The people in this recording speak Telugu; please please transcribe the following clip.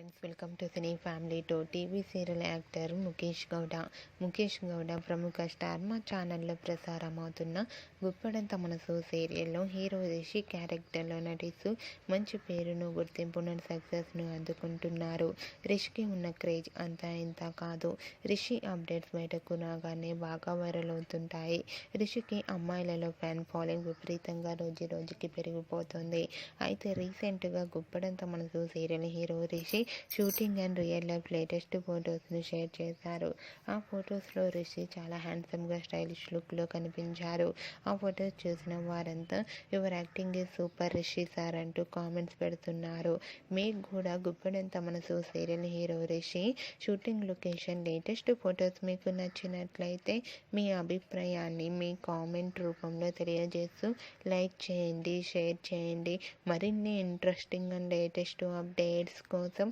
Friends welcome to cine family two TV serial actor Mukesh Gowda Mukesh Gowda ప్రముఖ స్టార్ మా ఛానల్లో ప్రసారం అవుతున్న గుప్పడంత మనసు సీరియల్లో హీరో రిషి క్యారెక్టర్లో నటిస్తూ మంచి పేరును గుర్తింపును సక్సెస్ను అందుకుంటున్నారు. రిషికి ఉన్న క్రేజ్ అంతా ఇంత కాదు. రిషి అప్డేట్స్ బయటకు రాగానే బాగా వైరల్ అవుతుంటాయి. రిషికి అమ్మాయిలలో ఫ్యాన్ ఫాలోయింగ్ విపరీతంగా రోజు రోజుకి పెరిగిపోతుంది. అయితే రీసెంట్గా Guppedantha Manasu serial hero Rishi shooting and real life latest ఫొటోస్ను share చేశారు. ఆ ఫొటోస్లో రిషి చాలా హ్యాండ్సమ్గా స్టైలిష్ లుక్లో కనిపించారు. ఆ ఫొటోస్ చూసిన వారంతా your acting is super Rishi sir అంటూ కామెంట్స్ పెడుతున్నారు. మీకు కూడా Guppedantha Manasu serial hero Rishi. Shooting location latest photos మీకు నచ్చినట్లయితే మీ అభిప్రాయాన్ని మీ కామెంట్ రూపంలో తెలియజేస్తూ లైక్ చేయండి షేర్ చేయండి. మరిన్ని ఇంట్రెస్టింగ్ అండ్ లేటెస్ట్ అప్డేట్స్ కోసం